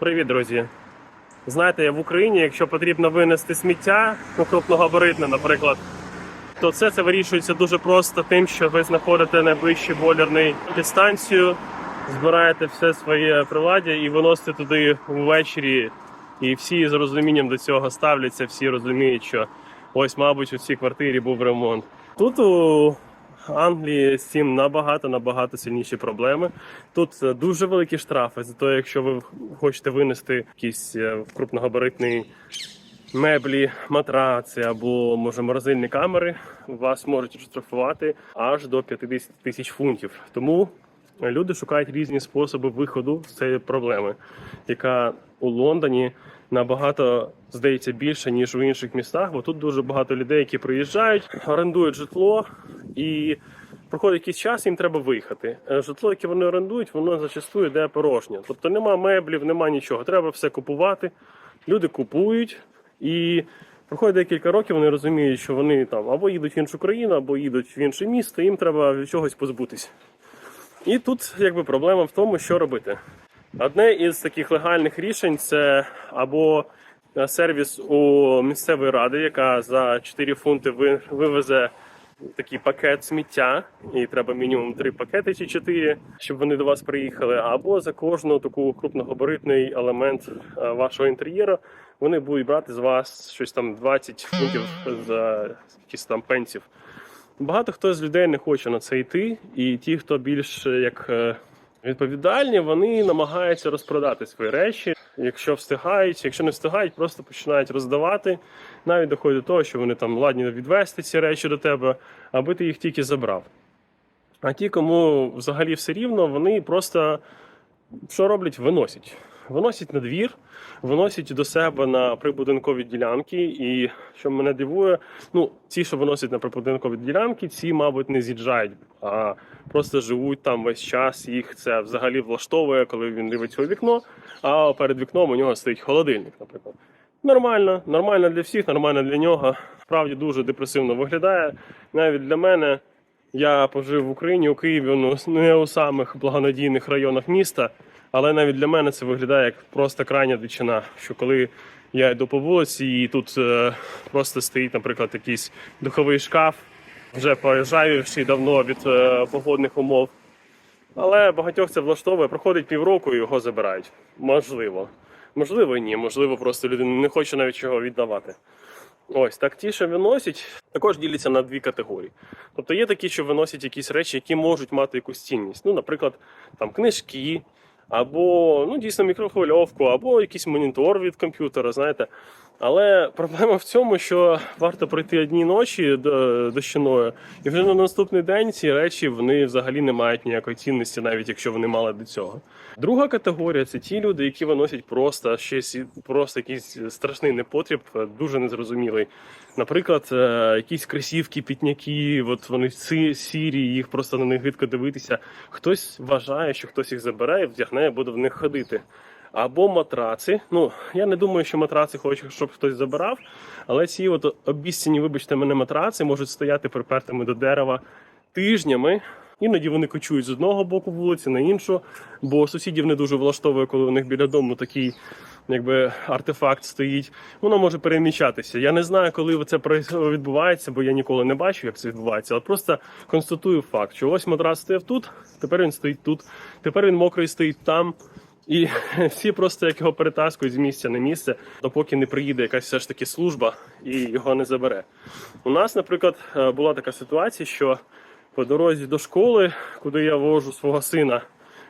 Привіт, друзі. Знаєте, в Україні, якщо потрібно винести сміття, ну, крупногабаритне, наприклад, то все це вирішується дуже просто тим, що ви знаходите найближчу бойлерну дистанцію, збираєте все своє приладдя і виносите туди ввечері. І всі з розумінням до цього ставляться, всі розуміють, що ось, мабуть, у цій квартирі був ремонт. Тут у Англії з цим набагато набагато сильніші проблеми. Тут е, дуже великі штрафи за те, якщо ви хочете винести якісь е, крупногабаритні меблі, матраци або може морозильні камери, вас можуть штрафувати аж до 50 тисяч фунтів. Тому люди шукають різні способи виходу з цієї проблеми, яка у Лондоні набагато здається більше ніж в інших містах, бо тут дуже багато людей, які приїжджають, орендують житло і. Проходить якийсь час, їм треба виїхати. Е, Житло, яке вони орендують, воно зачастую йде порожнє. Тобто нема меблів, нема нічого. Треба все купувати. Люди купують і проходить декілька років, вони розуміють, що вони там або їдуть в іншу країну, або їдуть в інше місто, їм треба від чогось позбутись. І тут якби проблема в тому, що робити. Одне із таких легальних рішень це або е, сервіс у місцевої ради, яка за 4 фунти вивезе такий пакет сміття, і треба мінімум 3 пакети чи 4, щоб вони до вас приїхали. Або за кожну таку крупногабаритний елемент е, вашого інтер'єру вони будуть брати з вас щось там 20 фунтів за якісь там пенсів. Багато хто з людей не хоче на це йти, і ті, хто більш е, як відповідальні, вони намагаються розпродати свої речі. Якщо встигають, якщо не встигають, просто починають роздавати. Навіть доходить до того, що вони там ладні відвести ці речі до тебе, аби ти їх тільки забрав. А ті, кому взагалі все рівно, вони просто що роблять? Виносять. Виносять на двір, виносять до себе на прибудинкові ділянки. І що мене дивує, ну ті, що виносять на прибудинкові ділянки, ці, мабуть, не з'їжджають, а просто живуть там весь час. Їх це взагалі влаштовує, коли він дивиться у вікно. А перед вікном у нього стоїть холодильник, наприклад. Нормально, нормально для всіх, нормально для нього. Справді дуже депресивно виглядає. Навіть для мене я пожив в Україні у Києві, ну не у самих благонадійних районах міста. Але навіть для мене це виглядає як просто крайня дичина. Що коли я йду по вулиці, і тут е, просто стоїть, наприклад, якийсь духовий шкаф, вже поїжджаючий давно від е, погодних умов. Але багатьох це влаштовує. Проходить півроку і його забирають. Можливо. Можливо, ні. Можливо, просто людина не хоче навіть чого віддавати. Ось так ті, що виносять, також діляться на дві категорії. Тобто є такі, що виносять якісь речі, які можуть мати якусь цінність. Ну, наприклад, там книжки, або ну, дійсно мікрохвильовку, або якийсь монітор від комп'ютера, знаєте. Але проблема в цьому, що варто пройти одні ночі до- дощиною, і вже на наступний день ці речі вони взагалі не мають ніякої цінності, навіть якщо вони мали до цього. Друга категорія це ті люди, які виносять просто щось, просто якийсь страшний непотріб, е, дуже незрозумілий. Наприклад, е, якісь кросівки, пітняки, от вони ці- сірі, їх просто на них гидко дивитися. Хтось вважає, що хтось їх забере, вдягне і буде в них ходити. Або матраци. Ну, я не думаю, що матраци хочуть, щоб хтось забирав, але ці от обіцяні, вибачте мене, матраци можуть стояти припертими до дерева тижнями. Іноді вони кочують з одного боку вулиці на іншу, бо сусідів не дуже влаштовує, коли у них біля дому такий якби артефакт стоїть. Воно може переміщатися. Я не знаю, коли це відбувається, бо я ніколи не бачив, як це відбувається. Але просто констатую факт, що ось матрас стояв тут, тепер він стоїть тут, тепер він мокрий стоїть там. І всі просто як його перетаскують з місця на місце, допоки не приїде якась все ж таки служба і його не забере. У нас, наприклад, е, була така ситуація, що по дорозі до школи, куди я вожу свого сина,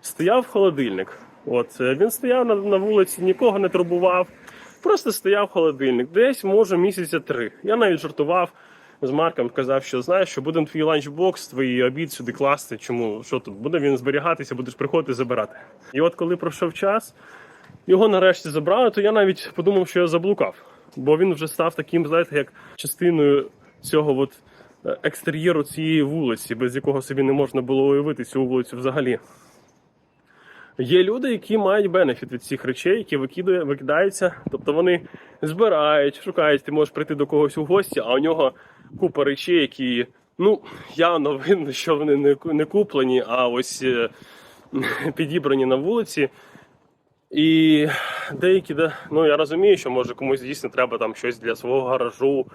стояв холодильник. От е, він стояв на, на вулиці, нікого не турбував, просто стояв холодильник. Десь може місяця три. Я навіть жартував з Марком, казав, що знаєш, що будемо твій ланчбокс, твій обід сюди класти. Чому що тут буде він зберігатися, будеш приходити забирати. І от коли пройшов час, його нарешті забрали, то я навіть подумав, що я заблукав, бо він вже став таким, знаєте, як частиною цього от е, екстер'єру цієї вулиці, без якого собі не можна було уявити цю вулицю взагалі. Є люди, які мають бенефіт від цих речей, які викидає, викидаються. Тобто вони збирають, шукають, ти можеш прийти до когось у гості, а у нього купа речей, які ну явно видно, що вони не, куплені, а ось е, підібрані на вулиці. І деякі, де- ну я розумію, що може комусь дійсно треба там щось для свого гаражу.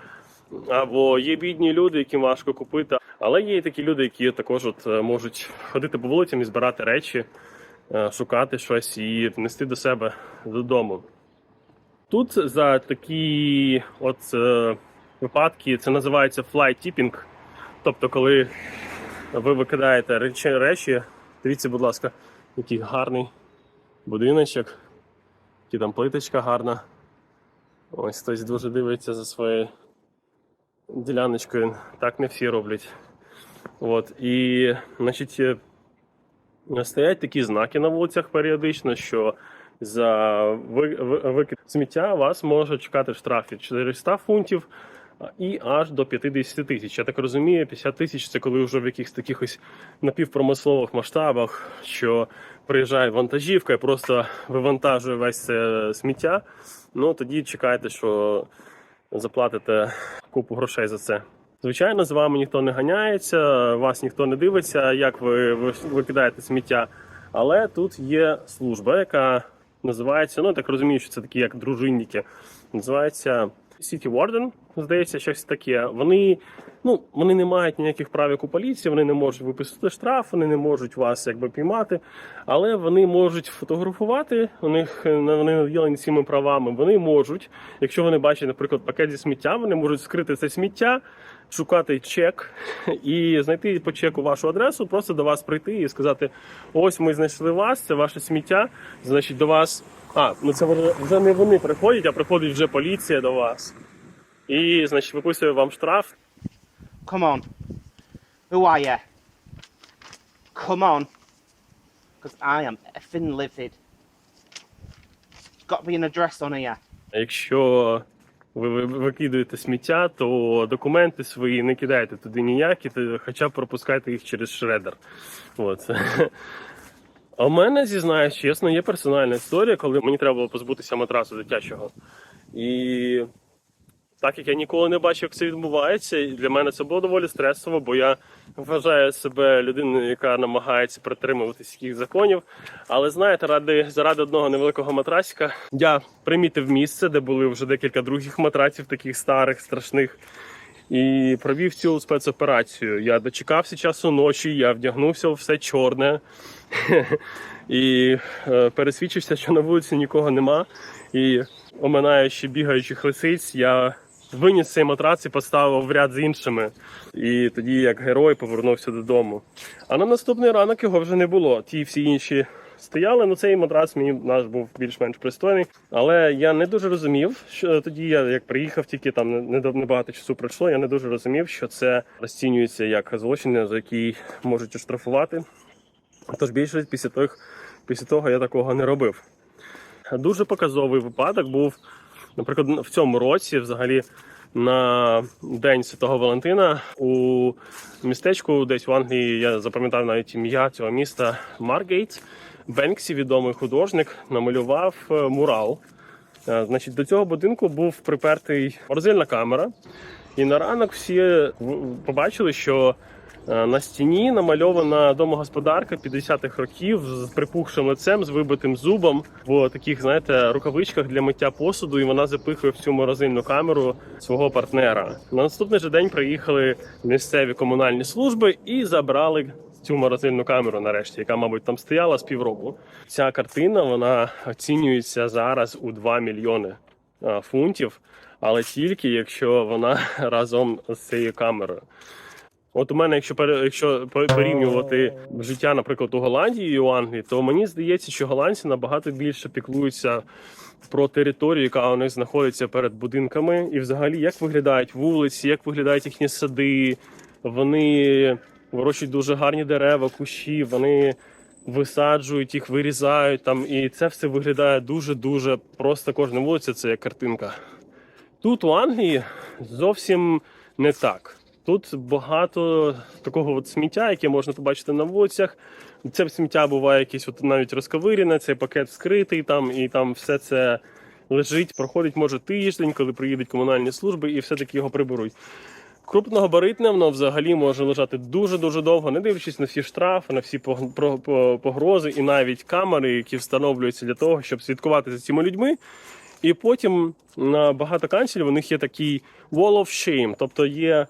Або є бідні люди, яким важко купити. Але є і такі люди, які також от е, можуть ходити по вулицям і збирати речі, е, шукати щось і нести до себе додому. Тут за такі от випадки це називається fly tipping. Тобто, коли ви викидаєте речі, дивіться, будь ласка, який гарний будиночок, які там плиточка гарна. Ось хтось дуже дивиться за своєю діляночкою. Так не всі роблять. От. І, значить, стоять такі знаки на вулицях періодично, що за ви- ви- викид сміття вас може чекати штраф від 400 фунтів і аж до 50 тисяч. Я так розумію, 50 тисяч це коли вже в якихось таких ось напівпромислових масштабах, що приїжджає вантажівка і просто вивантажує весь це сміття. Ну тоді чекайте, що заплатите купу грошей за це. Звичайно, з вами ніхто не ганяється, вас ніхто не дивиться, як ви ви- викидаєте сміття. Але тут є служба, яка називається, ну я так розумію, що це такі як дружинники. Називається City Warden, здається, щось таке. Вони, ну, вони не мають ніяких прав як у поліції, вони не можуть виписати штраф, вони не можуть вас якби піймати, але вони можуть фотографувати. У них е, вони наділені цими правами. Вони можуть, якщо вони бачать, наприклад, пакет зі сміттям, вони можуть скрити це сміття, шукати чек і знайти по чеку вашу адресу, просто до вас прийти і сказати: ось ми знайшли вас, це ваше сміття. Значить, до вас. А, ну це вже, не вони приходять, а приходить вже поліція до вас. І, значить, виписує вам штраф. Come on. Who are you? Come on. Because I am effing livid. There's got to be an address on here. Якщо ви ви- викидуєте сміття, то документи свої не кидайте туди ніякі, то хоча б пропускайте їх через шредер. От. А в мене, зізнаюсь чесно, є персональна історія, коли мені треба було позбутися матрасу дитячого. І так як я ніколи не бачив, як це відбувається, і для мене це було доволі стресово, бо я вважаю себе людиною, яка намагається притримуватися яких законів. Але знаєте, ради заради одного невеликого матрасика я примітив місце, де були вже декілька других матраців, таких старих, страшних. І провів цю спецоперацію. Я дочекався часу ночі, я вдягнувся в все чорне і е, пересвідчився, що на вулиці нікого нема. І оминаючи бігаючих лисиць, я виніс цей матрац і поставив в ряд з іншими. І тоді, як герой, повернувся додому. А на наступний ранок його вже не було. Ті всі інші стояли. Ну цей матрац мені наш був більш-менш пристойний. Але я не дуже розумів, що тоді я як приїхав, тільки там не- не- небагато часу пройшло. Я не дуже розумів, що це розцінюється як злочин, за який можуть оштрафувати. Тож більше після того, після того я такого не робив. Дуже показовий випадок був, наприклад, в цьому році, взагалі, на День Святого Валентина у містечку, десь в Англії, я запам'ятав навіть ім'я цього міста Маргейт. Бенксі, відомий художник, намалював е, мурал. Е, Значить, до цього будинку був припертий морозильна камера. І на ранок всі побачили, що на стіні намальована домогосподарка 50-х років з припухшим лицем, з вибитим зубом в таких, знаєте, рукавичках для миття посуду, і вона запихує в цю морозильну камеру свого партнера. На наступний же день приїхали місцеві комунальні служби і забрали цю морозильну камеру, нарешті, яка, мабуть, там стояла з півроку. Ця картина вона оцінюється зараз у 2 мільйони фунтів, але тільки якщо вона разом з цією камерою. От у мене, якщо якщо порівнювати життя, наприклад, у Голландії і у Англії, то мені здається, що голландці набагато більше піклуються про територію, яка у них знаходиться перед будинками, і взагалі як виглядають вулиці, як виглядають їхні сади. Вони вирощують дуже гарні дерева, кущі, вони висаджують їх, вирізають там, і це все виглядає дуже дуже просто. Кожна вулиця це як картинка. Тут у Англії зовсім не так. Тут багато такого от сміття, яке можна побачити на вулицях. Це сміття буває якесь от навіть розковиріне, цей пакет вскритий там, і там все це лежить. Проходить може тиждень, коли приїдуть комунальні служби і все-таки його приберуть. Крупногабаритне воно взагалі може лежати дуже-дуже довго, не дивлячись на всі штрафи, на всі погрози і навіть камери, які встановлюються для того, щоб слідкувати за цими людьми. І потім на багато канцелів у них є такий wall of shame, тобто є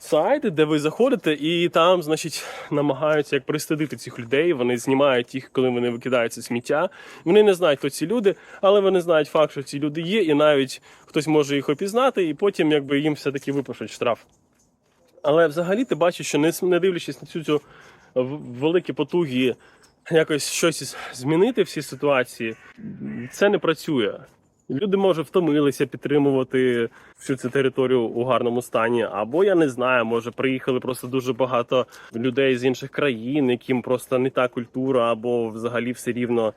сайти, де ви заходите, і там, значить, намагаються як пристидити цих людей. Вони знімають їх, коли вони викидають це сміття. Вони не знають, хто ці люди, але вони знають факт, що ці люди є, і навіть хтось може їх опізнати, і потім якби їм все-таки випишуть штраф. Але взагалі ти бачиш, що не, дивлячись на цю цю великі потуги якось щось змінити в цій ситуації, це не працює. Люди, може, втомилися підтримувати всю цю територію у гарному стані, або я не знаю, може, приїхали просто дуже багато людей з інших країн, яким просто не та культура, або взагалі все рівно.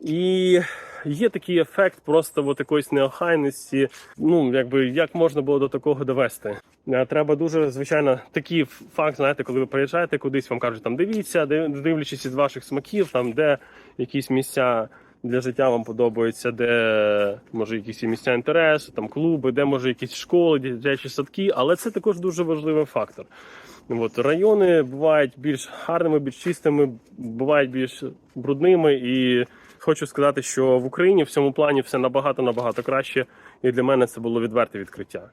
І є такий ефект просто от якоїсь неохайності. Ну, якби як можна було до такого довести. Е, Треба дуже, звичайно, такий факт, знаєте, коли ви приїжджаєте кудись, вам кажуть, там дивіться, дивлячись із ваших смаків, там де якісь місця для життя вам подобаються, де може якісь і місця інтересу, там клуби, де може якісь школи, дитячі садки, але це також дуже важливий фактор. От, райони бувають більш гарними, більш чистими, бувають більш брудними. І хочу сказати, що в Україні в цьому плані все набагато набагато краще. І для мене це було відверте відкриття.